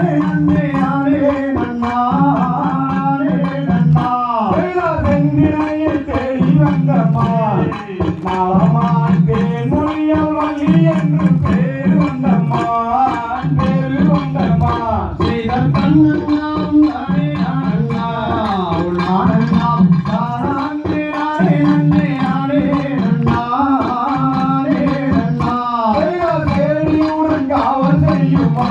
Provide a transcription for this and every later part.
நானே நன்னே நானே நன்னா நானே நன்னா செந்தினையில் தேடி வந்தம்மா நலமான் பேர் மொழியால் வள்ளி என்று பேர் வந்தம்மா பேர் வந்தம்மா செய்தல் கண்ணன்னாம் நானே நானண்ணா உள் நானண்ணாம் தானாண்டே நானே நன்னே நானே நன்னா நானே நன்னா தேடியுடன் காவல் செய்யுமா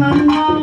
நானே